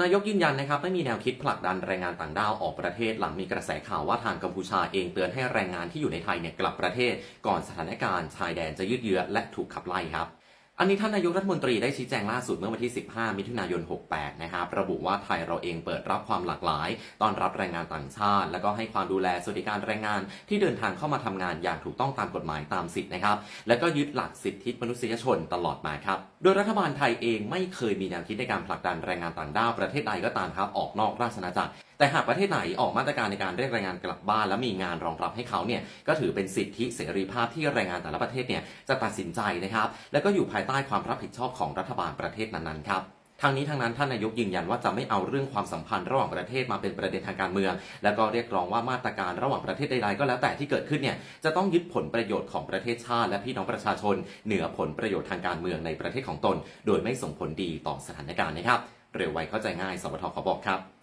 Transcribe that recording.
นายกยืนยันนะครับไม่มีแนวคิดผลักดันแรงงานต่างด้าวออกประเทศหลังมีกระแสข่าวว่าทางกัมพูชาเองเตือนให้แรงงานที่อยู่ในไทยเนี่ยกลับประเทศ ก่อนสถานการณ์ชายแดนจะยืดเยื้อและถูกขับไล่ครับ อันนี้ท่านนายกรัฐมนตรีได้ชี้แจงล่าสุดเมื่อวันที่ 15 มิถุนายน 68 นะครับระบุว่าไทยเราเองเปิดรับความหลากหลายต้อนรับแรงงานต่างชาติ แล้วก็ให้ความดูแลสวัสดิการแรงงานที่เดินทางเข้ามาทำงานอย่างถูกต้องตามกฎหมายตามสิทธินะครับ แล้วก็ยึดหลักสิทธิมนุษยชนตลอดมาครับ โดยรัฐบาลไทยเองไม่เคยมีแนวคิดในการผลักดันแรงงานต่างด้าวประเทศใดก็ตามครับออกนอกราชอาณาจักรแต่หากประเทศไหนออกมาตรการในการเรียกแรงงานกลับบ้าน และมีงานรองรับให้เขาเนี่ยก็ถือเป็นสิทธิเสรีภาพที่แรงงานแต่ละประเทศเนี่ยจะตัดสินใจนะครับแล้วก็อยู่ภายใต้ความรับผิดชอบของรัฐบาลประเทศนั้นๆครับทางนี้ทางนั้นท่านนายกยืนยันว่าจะไม่เอาเรื่องความสัมพันธ์ระหว่างประเทศมาเป็นประเด็นทางการเมือง แล้วก็เรียกร้องว่ามาตรการระหว่างประเทศใดๆก็แล้วแต่ที่เกิดขึ้นเนี่ยจะต้องยึดผลประโยชน์ของประเทศชาติ และพี่น้องประชาชน เหนือผลประโยชน์ทางการเมืองในประเทศของตน โดยไม่ส่งผลดีต่อสถานการณ์นะครับ เร็วไวเข้าใจง่ายสวทขอบอกครับ